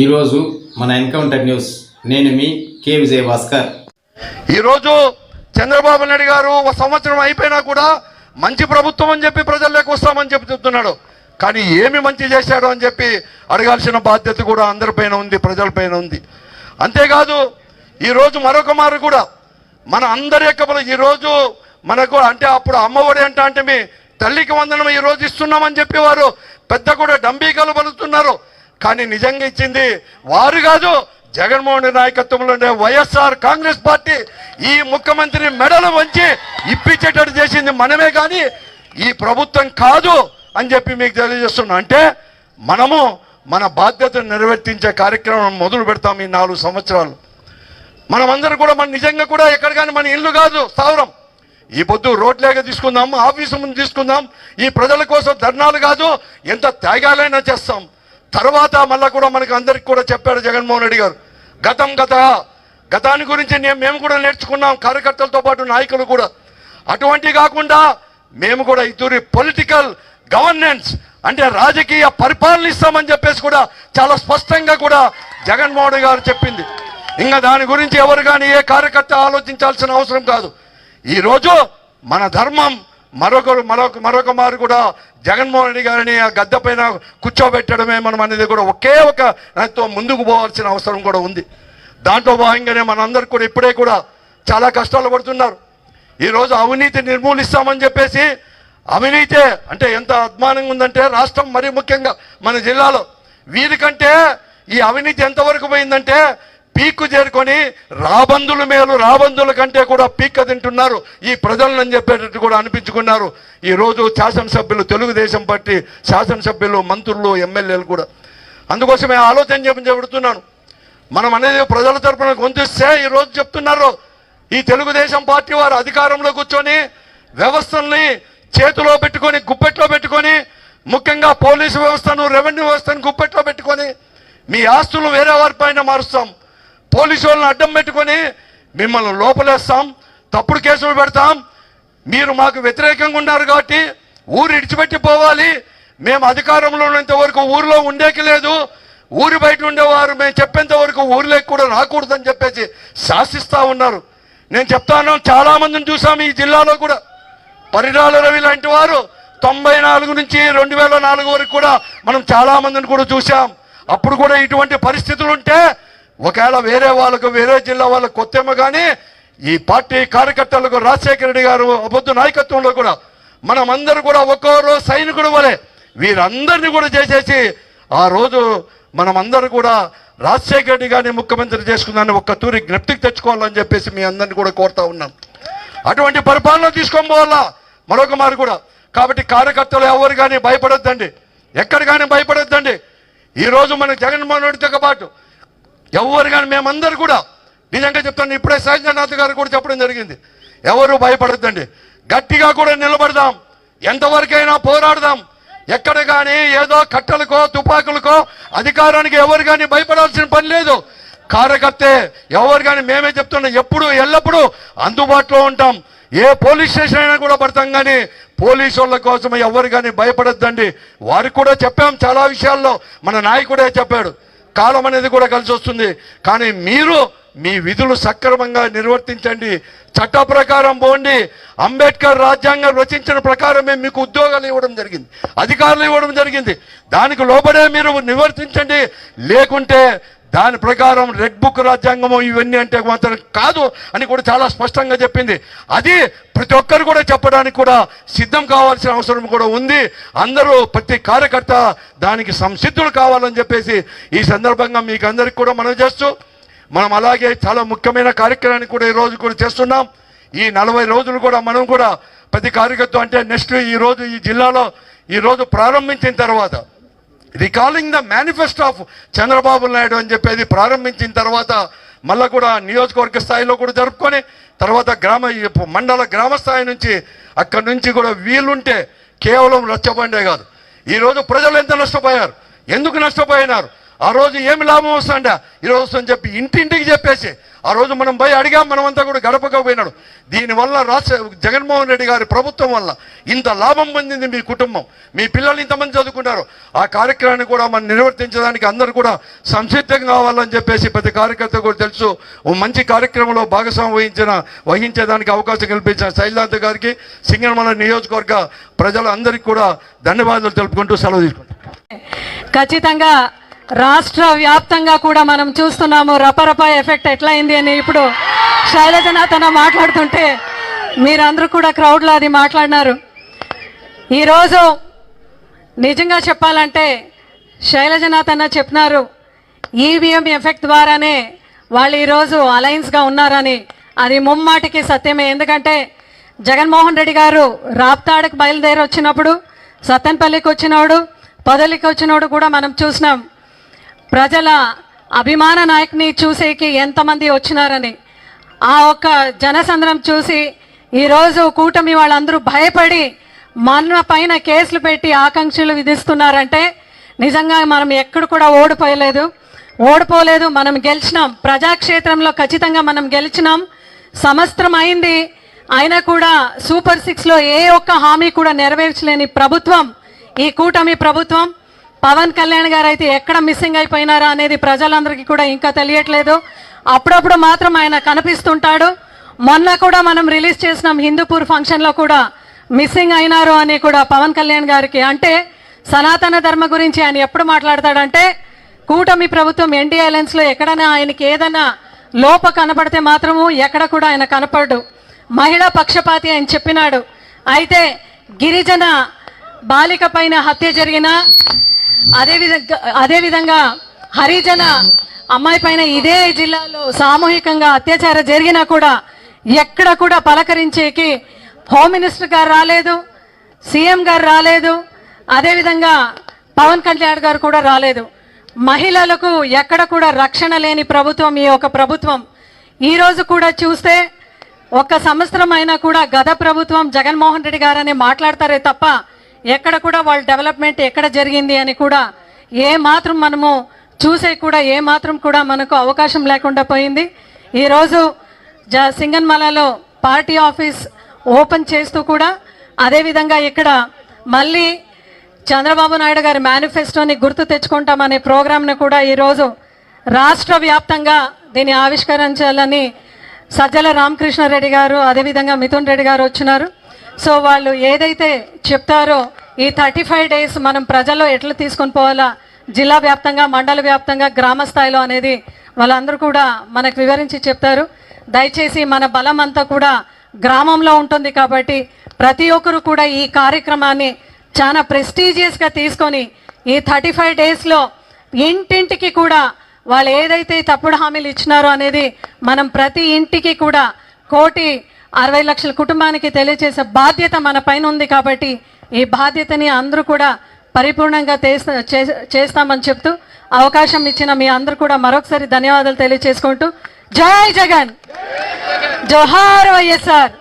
ఈరోజు మన encounter news. నేను మీ కే విజయ్ భాస్కర్ ఈరోజు చంద్రబాబు నాయుడు గారు ఒక సంవత్సరం అయిపోయినా కూడా మంచి ప్రభుత్వం అని చెప్పి ప్రజల్లోకి వస్తామని చెప్పి చెప్తున్నాడు. కానీ ఏమి మంచి చేశాడు అని చెప్పి అడగాల్సిన బాధ్యత కూడా అందరిపైన ఉంది ప్రజలపైన ఉంది. అంతేకాదు ఈరోజు మరొక మారు కూడా మన అందరి యొక్క ఈరోజు మనకు అంటే అప్పుడు అమ్మఒడి అంటే అంటే మీ తల్లికి వందనం ఈ రోజు ఇస్తున్నామని చెప్పి వారు పెద్ద కూడా డంబీకలు పలుతున్నారు కానీ నిజంగా ఇచ్చింది వారు కాదు జగన్మోహన్ రెడ్డి నాయకత్వంలో ఉండే వైఎస్ఆర్ కాంగ్రెస్ పార్టీ. ఈ ముఖ్యమంత్రిని మెడలు వంచి ఇప్పించేటట్టు చేసింది మనమే కానీ ఈ ప్రభుత్వం కాదు అని చెప్పి మీకు తెలియజేస్తున్నా. అంటే మనము మన బాధ్యతను నెరవేర్తించే కార్యక్రమం మొదలు పెడతాం ఈ నాలుగు సంవత్సరాలు. మనమందరం కూడా మన నిజంగా కూడా ఎక్కడ కానీ మన ఇల్లు కాదు స్థావరం. ఈ పొద్దు రోడ్లేక తీసుకుందాం ఆఫీసు ముందు తీసుకుందాం. ఈ ప్రజల కోసం ధర్నాలు కాదు ఎంత త్యాగాలైనా చేస్తాం. తర్వాత మళ్ళా కూడా మనకు అందరికి కూడా చెప్పాడు జగన్మోహన్ రెడ్డి గారు. గతం గత గతాన్ని గురించి నేను మేము కూడా నేర్చుకున్నాం కార్యకర్తలతో పాటు నాయకులు కూడా. అటువంటి కాకుండా మేము కూడా ఇద్దరి పొలిటికల్ గవర్నెన్స్ అంటే రాజకీయ పరిపాలన ఇస్తామని చెప్పేసి కూడా చాలా స్పష్టంగా కూడా జగన్మోహన్ గారు చెప్పింది. ఇంకా దాని గురించి ఎవరు కానీ ఏ కార్యకర్త ఆలోచించాల్సిన అవసరం కాదు. ఈరోజు మన ధర్మం మరొకరు మరొక మరొక మారు కూడా జగన్మోహన్ రెడ్డి గారిని ఆ గద్దె పైన కూర్చోబెట్టడమే మనం అనేది కూడా ఒకే ఒక దానితో ముందుకు పోవాల్సిన అవసరం కూడా ఉంది. దాంట్లో భాగంగానే మనందరూ కూడా ఇప్పుడే కూడా చాలా కష్టాలు పడుతున్నారు. ఈరోజు అవినీతి నిర్మూలిస్తామని చెప్పేసి అవినీతే అంటే ఎంత అద్మానంగా ఉందంటే రాష్ట్రం మరీ ముఖ్యంగా మన జిల్లాలో వీరికంటే ఈ అవినీతి ఎంతవరకు పోయిందంటే పీక్కు చేరుకొని రాబందుల మేలు రాబందుల కంటే కూడా పీక్క తింటున్నారు. ఈ ప్రజలను చెప్పేటట్టు కూడా అనిపించుకున్నారు. ఈ రోజు శాసనసభ్యులు తెలుగుదేశం పార్టీ శాసనసభ్యులు మంత్రులు ఎమ్మెల్యేలు కూడా. అందుకోసమే ఆలోచన చెప్పి చెబుతున్నాను. మనం అనేది ప్రజల తరపున గొంతిస్తే ఈ రోజు చెప్తున్నారు. ఈ తెలుగుదేశం పార్టీ వారు అధికారంలో కూర్చొని వ్యవస్థల్ని చేతిలో పెట్టుకొని గుప్పెట్లో పెట్టుకొని ముఖ్యంగా పోలీసు వ్యవస్థను రెవెన్యూ వ్యవస్థను గుప్పెట్లో పెట్టుకొని మీ ఆస్తులు వేరే వారి పైన మారుస్తాం. పోలీసు వాళ్ళని అడ్డం పెట్టుకొని మిమ్మల్ని లోపలేస్తాం తప్పుడు కేసులు పెడతాం. మీరు మాకు వ్యతిరేకంగా ఉన్నారు కాబట్టి ఊరు ఇడిచిపెట్టి పోవాలి. మేము అధికారంలో ఉన్నంత వరకు ఊరిలో ఉండేకి లేదు. ఊరి బయట ఉండేవారు మేము చెప్పేంత వరకు ఊరిలోకి కూడా రాకూడదని చెప్పేసి శాసిస్తూ ఉన్నారు. నేను చెప్తాను చాలా మందిని చూసాం ఈ జిల్లాలో కూడా. పరిణాల రవి లాంటి వారు తొంభై నాలుగు నుంచి రెండు వేల నాలుగు వరకు కూడా మనం చాలా మందిని కూడా చూసాం అప్పుడు కూడా ఇటువంటి పరిస్థితులు ఉంటే ఒకవేళ వేరే వాళ్ళకు వేరే జిల్లా వాళ్ళకు కొత్తేమో కానీ ఈ పార్టీ కార్యకర్తలకు రాజశేఖర రెడ్డి గారు అబద్ధ నాయకత్వంలో కూడా మనం అందరూ కూడా ఒక్కొరు సైనికుడు వలె వీరందరినీ కూడా చేసేసి ఆ రోజు మనమందరూ కూడా రాజశేఖర రెడ్డి గారిని ముఖ్యమంత్రి చేసుకుందాన్ని ఒక్క తూరి జ్ఞప్తికి తెచ్చుకోవాలని చెప్పేసి మీ అందరిని కూడా కోరుతా ఉన్నాం. అటువంటి పరిపాలన తీసుకొని పోవాలా? మరొక మారు కూడా. కాబట్టి కార్యకర్తలు ఎవరు కానీ భయపడొద్దండి. ఎక్కడ కానీ భయపడొద్దండి. ఈరోజు మన జగన్మోహన్ రెడ్డితో పాటు ఎవరు కానీ మేమందరూ కూడా నిజంగా చెప్తాను ఇప్పుడే సహజనాథ్ గారు కూడా చెప్పడం జరిగింది. ఎవరు భయపడద్దండి. గట్టిగా కూడా నిలబడదాం. ఎంతవరకైనా పోరాడదాం. ఎక్కడ కానీ ఏదో కట్టలకో తుపాకులకో అధికారానికి ఎవరు కానీ భయపడాల్సిన పని లేదు. కార్యకర్తే ఎవరు కానీ మేమే చెప్తున్నాం ఎప్పుడు ఎల్లప్పుడూ అందుబాటులో ఉంటాం. ఏ పోలీస్ స్టేషన్ అయినా కూడా పడతాం కానీ పోలీసు వాళ్ళ కోసం ఎవరు కానీ భయపడొద్దండి. వారికి కూడా చెప్పాం చాలా విషయాల్లో. మన నాయకుడే చెప్పాడు. కాలం అనేది కూడా కలిసి వస్తుంది. కానీ మీరు మీ విధులు సక్రమంగా నిర్వర్తించండి. చట్ట ప్రకారం పోండి. అంబేద్కర్ రాజ్యాంగం రచించిన ప్రకారమే మీకు ఉద్యోగాలు ఇవ్వడం జరిగింది. అధికారులు ఇవ్వడం జరిగింది. దానికి లోబడే మీరు నివర్తించండి లేకుంటే దాని ప్రకారం రెడ్ బుక్ రాజ్యాంగము ఇవన్నీ అంటే మాత్రం కాదు అని కూడా చాలా స్పష్టంగా చెప్పింది. అది ప్రతి ఒక్కరు కూడా చెప్పడానికి కూడా సిద్ధం కావాల్సిన అవసరం కూడా ఉంది. అందరూ ప్రతి కార్యకర్త దానికి సంసిద్ధులు కావాలని చెప్పేసి ఈ సందర్భంగా మీకు అందరికి కూడా మనం చేస్తూ మనం అలాగే చాలా ముఖ్యమైన కార్యక్రమాన్ని కూడా ఈ రోజు కూడా చేస్తున్నాం. ఈ నలభై రోజులు కూడా మనం కూడా ప్రతి కార్యకర్త అంటే నెక్స్ట్ ఈ రోజు ఈ జిల్లాలో ఈ రోజు ప్రారంభించిన తర్వాత recalling the manifesto of Chandrababu Naidu అని చెప్పేది ప్రారంభించిన తర్వాత మళ్ళా కూడా నియోజకవర్గ స్థాయిలో కూడా జరుపుకొని తర్వాత గ్రామ మండల గ్రామ స్థాయి నుంచి అక్కడి నుంచి కూడా వీలుంటే కేవలం రచ్చబండే కాదు. ఈరోజు ప్రజలు ఎంత నష్టపోయారు? ఎందుకు నష్టపోయినారు? ఆ రోజు ఏమి లాభం వస్తుందా? ఈరోజు వస్తుందని చెప్పి ఇంటింటికి చెప్పేసి ఆ రోజు మనం పోయి అడిగాం మనమంతా కూడా గడపకపోయినాడు దీనివల్ల రాష్ట్ర జగన్మోహన్ రెడ్డి గారి ప్రభుత్వం వల్ల ఇంత లాభం పొందింది మీ కుటుంబం. మీ పిల్లలు ఇంతమంది చదువుకున్నారు. ఆ కార్యక్రమాన్ని కూడా మనం నిర్వర్తించడానికి అందరూ కూడా సంసిద్ధం కావాలని చెప్పేసి ప్రతి కార్యకర్త కూడా తెలుసు. ఓ మంచి కార్యక్రమంలో భాగస్వామ్యం వహించిన వహించేదానికి అవకాశం కల్పించిన శైలాంత్ గారికి సింగనమల నియోజకవర్గ ప్రజలందరికీ కూడా ధన్యవాదాలు తెలుపుకుంటూ సెలవు తీసుకుంటాం ఖచ్చితంగా రాష్ట్ర వ్యాప్తంగా కూడా మనం చూస్తున్నాము రపరప ఎఫెక్ట్ ఎట్లా అయింది అని. ఇప్పుడు శైలజనాథన మాట్లాడుతుంటే మీరందరూ కూడా క్రౌడ్లో అది మాట్లాడినారు. ఈరోజు నిజంగా చెప్పాలంటే శైలజనాథ్ అన్న చెప్పినారు ఈవీఎం ఎఫెక్ట్ ద్వారానే వాళ్ళు ఈరోజు అలయన్స్గా ఉన్నారని. అది ముమ్మాటికి సత్యమే. ఎందుకంటే జగన్మోహన్ రెడ్డి గారు రాప్తాడుకు బయలుదేరి వచ్చినప్పుడు సత్తెనపల్లికి వచ్చినోడు పొదలికి వచ్చినోడు కూడా మనం చూసినాం. ప్రజల అభిమాన నాయకుని చూసేకి ఎంతమంది వచ్చినారని ఆ ఒక్క జనసంద్రం చూసి ఈరోజు కూటమి వాళ్ళందరూ భయపడి మన పైన కేసులు పెట్టి ఆకాంక్షలు విధిస్తున్నారంటే నిజంగా మనం ఎక్కడ కూడా ఓడిపోయలేదు. ఓడిపోలేదు మనం గెలిచినాం. ప్రజాక్షేత్రంలో ఖచ్చితంగా మనం గెలిచినాం. సంవత్సరం అయింది అయినా కూడా సూపర్ సిక్స్లో ఏ ఒక్క హామీ కూడా నెరవేర్చలేని ప్రభుత్వం ఈ కూటమి ప్రభుత్వం. పవన్ కళ్యాణ్ గారు అయితే ఎక్కడ మిస్సింగ్ అయిపోయినారా అనేది ప్రజలందరికీ కూడా ఇంకా తెలియట్లేదు. అప్పుడప్పుడు మాత్రం ఆయన కనిపిస్తుంటాడు. మొన్న కూడా మనం రిలీజ్ చేసినాం హిందూపూర్ ఫంక్షన్లో కూడా మిస్సింగ్ అయినారు అని కూడా పవన్ కళ్యాణ్ గారికి. అంటే సనాతన ధర్మ గురించి ఆయన ఎప్పుడు మాట్లాడతాడంటే కూటమి ప్రభుత్వం ఎన్డీఏ అలయన్స్లో ఎక్కడైనా ఆయనకి ఏదైనా లోప కనపడితే మాత్రము ఎక్కడ కూడా ఆయన కనపడు మహిళా పక్షపాతి అని చెప్పినాడు. అయితే గిరిజన బాలిక పైన హత్య జరిగిన అదేవిధంగా అదేవిధంగా హరిజన అమ్మాయి పైన ఇదే జిల్లాలో సామూహికంగా అత్యాచారం జరిగినా కూడా ఎక్కడ కూడా పలకరించేకి హోమ్ మినిస్టర్ గారు రాలేదు సీఎం గారు రాలేదు అదేవిధంగా పవన్ కళ్యాణ్ గారు కూడా రాలేదు. మహిళలకు ఎక్కడ కూడా రక్షణ లేని ప్రభుత్వం ఈ యొక్క ప్రభుత్వం. ఈరోజు కూడా చూస్తే ఒక్క సంవత్సరం అయినా కూడా గత ప్రభుత్వం జగన్మోహన్ రెడ్డి గారని మాట్లాడతారే తప్ప ఎక్కడ కూడా వాళ్ళ డెవలప్మెంట్ ఎక్కడ జరిగింది అని కూడా ఏ మాత్రం మనము చూసే కూడా ఏ మాత్రం కూడా మనకు అవకాశం లేకుండా పోయింది. ఈరోజు జ సింగన్మలలో పార్టీ ఆఫీస్ ఓపెన్ చేస్తూ కూడా అదేవిధంగా ఇక్కడ మళ్ళీ చంద్రబాబు నాయుడు గారి మేనిఫెస్టోని గుర్తు తెచ్చుకుంటామనే ప్రోగ్రామ్ను కూడా ఈరోజు రాష్ట్ర వ్యాప్తంగా దీన్ని ఆవిష్కరించాలని సజ్జల రామకృష్ణారెడ్డి గారు అదేవిధంగా మిథున్ రెడ్డి గారు వచ్చినారు. సో వాళ్ళు ఏదైతే చెప్తారో ఈ థర్టీ ఫైవ్ డేస్ మనం ప్రజల్లో ఎట్లా తీసుకొని పోవాలా? జిల్లా వ్యాప్తంగా మండల వ్యాప్తంగా గ్రామ స్థాయిలో అనేది వాళ్ళందరూ కూడా మనకు వివరించి చెప్తారు. దయచేసి మన బలం అంతా కూడా గ్రామంలో ఉంటుంది కాబట్టి ప్రతి ఒక్కరు కూడా ఈ కార్యక్రమాన్ని చాలా ప్రెస్టీజియస్గా తీసుకొని ఈ థర్టీ ఫైవ్ డేస్లో ఇంటింటికి కూడా వాళ్ళు ఏదైతే తప్పుడు హామీలు ఇచ్చినారో అనేది మనం ప్రతి ఇంటికి కూడా కోటి అరవై లక్షల కుటుంబానికి తెలియజేసే బాధ్యత మన పైన ఉంది కాబట్టి ఈ బాధ్యతని అందరూ కూడా పరిపూర్ణంగా చే- చేస్తామని చెప్తూ అవకాశం ఇచ్చిన మీ అందరూ కూడా మరొకసారి ధన్యవాదాలు తెలియజేసుకుంటూ జై జగన్! జోహార్ వైఎస్ఆర్!